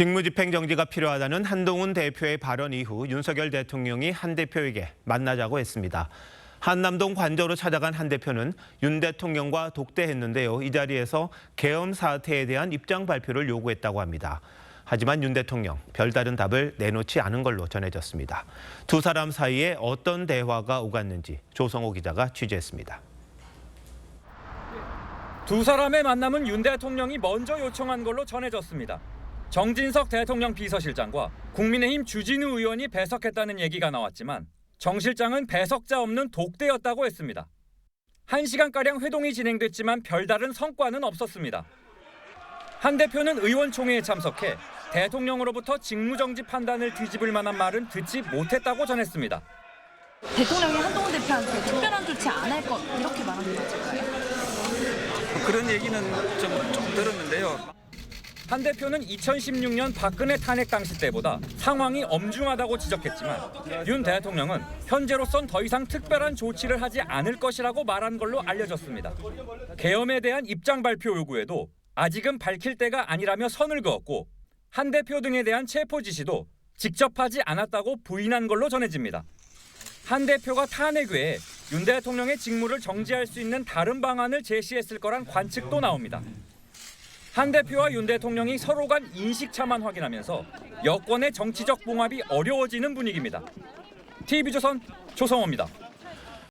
직무집행정지가 필요하다는 한동훈 대표의 발언 이후 윤석열 대통령이 한 대표에게 만나자고 했습니다. 한남동 관저로 찾아간 한 대표는 윤 대통령과 독대했는데요. 이 자리에서 계엄 사태에 대한 입장 발표를 요구했다고 합니다. 하지만 윤 대통령 별다른 답을 내놓지 않은 걸로 전해졌습니다. 두 사람 사이에 어떤 대화가 오갔는지 조성호 기자가 취재했습니다. 두 사람의 만남은 윤 대통령이 먼저 요청한 걸로 전해졌습니다. 정진석 대통령 비서실장과 국민의힘 주진우 의원이 배석했다는 얘기가 나왔지만 정 실장은 배석자 없는 독대였다고 했습니다. 한 시간가량 회동이 진행됐지만 별다른 성과는 없었습니다. 한 대표는 의원총회에 참석해 대통령으로부터 직무정지 판단을 뒤집을 만한 말은 듣지 못했다고 전했습니다. 대통령이 한동훈 대표한테 특별한 조치 안 할 것 이렇게 말하는 거죠. 그런 얘기는 좀, 좀 들었는데요. 한 대표는 2016년 박근혜 탄핵 당시 때보다 상황이 엄중하다고 지적했지만 윤 대통령은 현재로선 더 이상 특별한 조치를 하지 않을 것이라고 말한 걸로 알려졌습니다. 계엄에 대한 입장 발표 요구에도 아직은 밝힐 때가 아니라며 선을 그었고 한 대표 등에 대한 체포 지시도 직접 하지 않았다고 부인한 걸로 전해집니다. 한 대표가 탄핵 외에 윤 대통령의 직무를 정지할 수 있는 다른 방안을 제시했을 거란 관측도 나옵니다. 한 대표와 윤 대통령이 서로 간 인식차만 확인하면서 여권의 정치적 봉합이 어려워지는 분위기입니다. TV조선 조성호입니다.